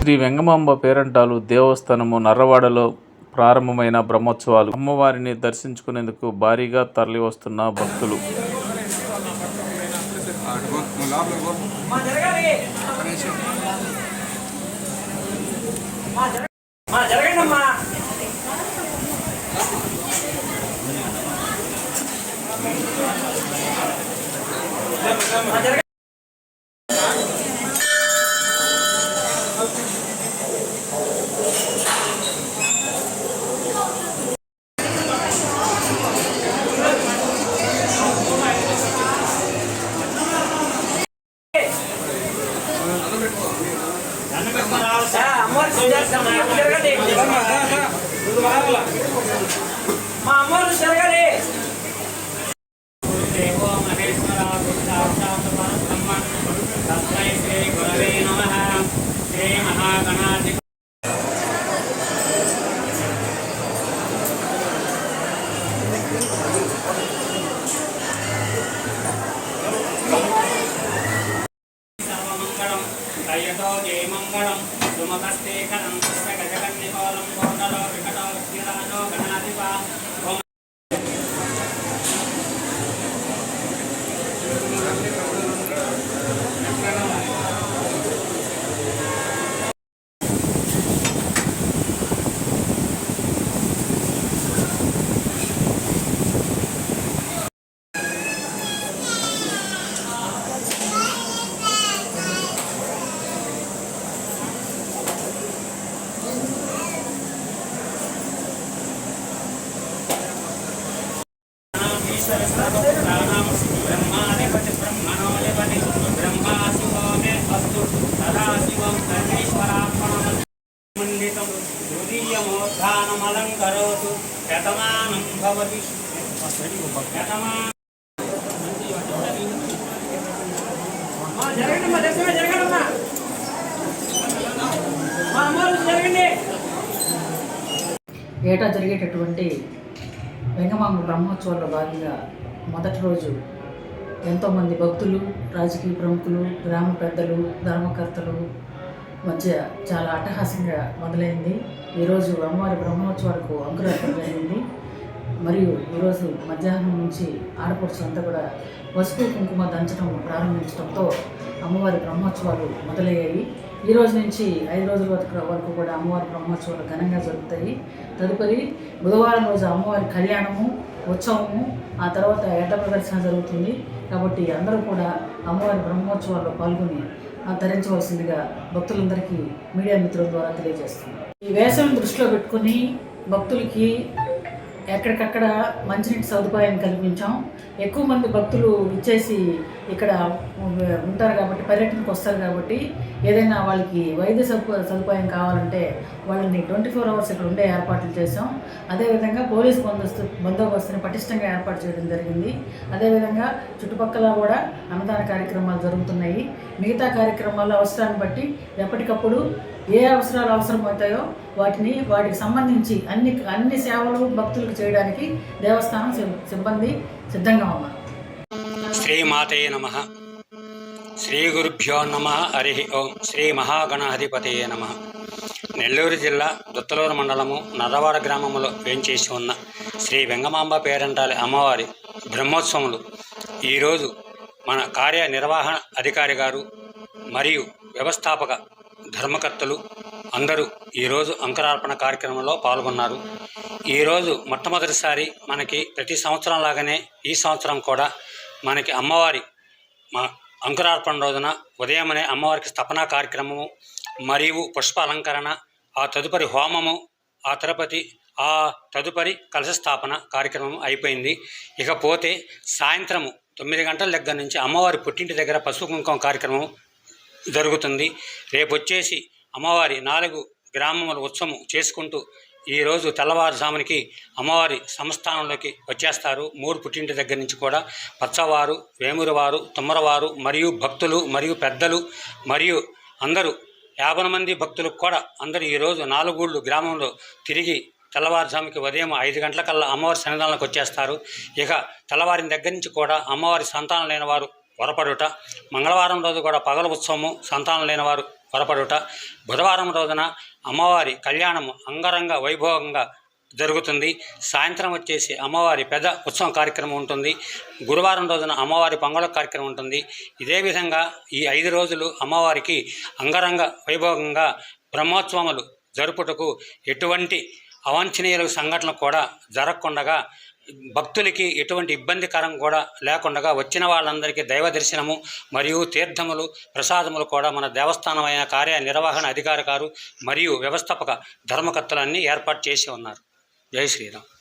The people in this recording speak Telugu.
శ్రీ వెంగమాంబ పేరంటాలు దేవస్థానము నర్రవాడలో ప్రారంభమైన బ్రహ్మోత్సవాలు. అమ్మవారిని దర్శించుకునేందుకు భారీగా తరలివస్తున్న భక్తులు మా జరగండి అమ్మా అమ్మవారు చూసేస్తామా జరగండి మా అమ్మవారు జరగాలి దేవో మహేశ్వర సాక్షాత్ పరబ్రహ్మ తస్మై శ్రీ గురవే నమః శ్రీ మహాగణాధి సర్వమంగళం అయ్యతో జయమంగళం సుమతస్తే కరం తృతీయమోత్థానమలంకరోతు శతమానం భవతి శతమానం జరగండి మా దర్శనం జరగండి అమ్మా మా అమ్మవారు జరగండి ఏటా జరిగేటటువంటి వెంగమాంబ బ్రహ్మోత్సవాల్లో భాగంగా మొదటి రోజు ఎంతోమంది భక్తులు రాజకీయ ప్రముఖులు గ్రామ పెద్దలు ధర్మకర్తలు మధ్య చాలా అట్టహాసంగా మొదలైంది. ఈరోజు అమ్మవారి బ్రహ్మోత్సవాలకు అంకురార్పణ జరిగింది. మరియు ఈరోజు మధ్యాహ్నం నుంచి ఆడపడుచులంతా కూడా పసుపు కుంకుమ దంచడం ప్రారంభించడంతో అమ్మవారి బ్రహ్మోత్సవాలు మొదలయ్యాయి. ఈ రోజు నుంచి ఐదు రోజుల వరకు వరకు కూడా అమ్మవారి బ్రహ్మోత్సవాలు ఘనంగా జరుగుతాయి. తదుపరి బుధవారం రోజు అమ్మవారి కళ్యాణము ఉత్సవము ఆ తర్వాత ఎడ్ల ప్రదర్శన జరుగుతుంది. కాబట్టి అందరూ కూడా అమ్మవారి బ్రహ్మోత్సవాల్లో పాల్గొని ఆ, తరించవలసిందిగా భక్తులందరికీ మీడియా మిత్రుల ద్వారా తెలియజేస్తుంది ఈ వేసవిని దృష్టిలో పెట్టుకుని భక్తులకి ఎక్కడికక్కడ మంచినీటి సదుపాయం కల్పించాం. ఎక్కువ మంది భక్తులు ఇచ్చేసి ఇక్కడ ఉంటారు కాబట్టి పర్యటనకు వస్తారు కాబట్టి ఏదైనా వాళ్ళకి వైద్య సదుపా సదుపాయం కావాలంటే వాళ్ళని ట్వంటీ ఫోర్ అవర్స్ ఇక్కడ ఉండే ఏర్పాట్లు చేసాం అదేవిధంగా పోలీస్ బందోస్తు బందోబస్తుని పటిష్టంగా ఏర్పాటు చేయడం జరిగింది. అదేవిధంగా చుట్టుపక్కల కూడా అన్నదాన కార్యక్రమాలు జరుగుతున్నాయి. మిగతా కార్యక్రమాల అవసరాన్ని బట్టి ఎప్పటికప్పుడు ఏ అవసరాలు అవసరమవుతాయో వాటిని వాటికి సంబంధించి అన్ని అన్ని సేవలు భక్తులకు చేయడానికి దేవస్థానం సిబ్బంది సిద్ధంగా ఉన్నారు. శ్రీమాతే నమ. శ్రీ గురుభ్యో నమ హరి. ఓం శ్రీ మహాగణాధిపతయే నమ. నెల్లూరు జిల్లా దుత్తలూరు మండలము నర్రవాడ గ్రామంలో వేంచేసి ఉన్న శ్రీ వెంగమాంబ పేరంటాలి అమ్మవారి బ్రహ్మోత్సవములు. ఈరోజు మన కార్యనిర్వహణ అధికారి గారు మరియు వ్యవస్థాపక ధర్మకర్తలు అందరూ ఈరోజు అంకరార్పణ కార్యక్రమంలో పాల్గొన్నారు. ఈరోజు మొట్టమొదటిసారి మనకి ప్రతి సంవత్సరం లాగానే ఈ సంవత్సరం కూడా మనకి అమ్మవారి మా అంకురార్పణ రోజున ఉదయమనే అమ్మవారికి స్థపనా కార్యక్రమము మరియు పుష్ప అలంకరణ ఆ తదుపరి హోమము ఆ తిరుపతి ఆ తదుపరి కలశ స్థాపన కార్యక్రమం అయిపోయింది. ఇకపోతే సాయంత్రము తొమ్మిది గంటల దగ్గర నుంచి అమ్మవారి పుట్టింటి దగ్గర పసుపు కుంకుమ కార్యక్రమం జరుగుతుంది. రేపు వచ్చేసి అమ్మవారి నాలుగు గ్రామముల ఉత్సవం చేసుకుంటూ ఈరోజు తెల్లవారుజామునికి అమ్మవారి సంస్థానంలోకి వచ్చేస్తారు. మూడు పుట్టింటి దగ్గర నుంచి కూడా పచ్చవారు వేమురవారు తుమ్మరవారు మరియు భక్తులు మరియు పెద్దలు మరియు అందరూ యాభై మంది భక్తులకు కూడా అందరూ ఈరోజు నాలుగూళ్ళు గ్రామంలో తిరిగి తెల్లవారుజాముకి ఉదయం ఐదు గంటలకల్లా అమ్మవారి సన్నిధానంలోకి వచ్చేస్తారు. ఇక తెల్లవారిన దగ్గర నుంచి కూడా అమ్మవారి సంతానం లేని వారు వరపడుట మంగళవారం రోజు కూడా పగల ఉత్సవము సంతానం లేని వారు వరపడుట బుధవారం రోజున అమ్మవారి కళ్యాణము అంగరంగ వైభవంగా జరుగుతుంది. సాయంత్రం వచ్చేసి అమ్మవారి పెద్ద ఉత్సవం కార్యక్రమం ఉంటుంది. గురువారం రోజున అమ్మవారి పొంగళ కార్యక్రమం ఉంటుంది. ఇదే విధంగా ఈ ఐదు రోజులు అమ్మవారికి అంగరంగ వైభవంగా బ్రహ్మోత్సవములు జరుపుటకు ఎటువంటి అవాంఛనీయ సంఘటనలు కూడా జరగకుండగా భక్తులకి ఎటువంటి ఇబ్బందికరం కూడా లేకుండా వచ్చిన వాళ్ళందరికీ దైవ దర్శనము మరియు తీర్థములు ప్రసాదములు కూడా మన దేవస్థానమైన కార్య నిర్వహణ అధికారి గారు మరియు వ్యవస్థాపక ధర్మకర్తలన్నీ ఏర్పాటు చేసి ఉన్నారు. జై శ్రీరామ్.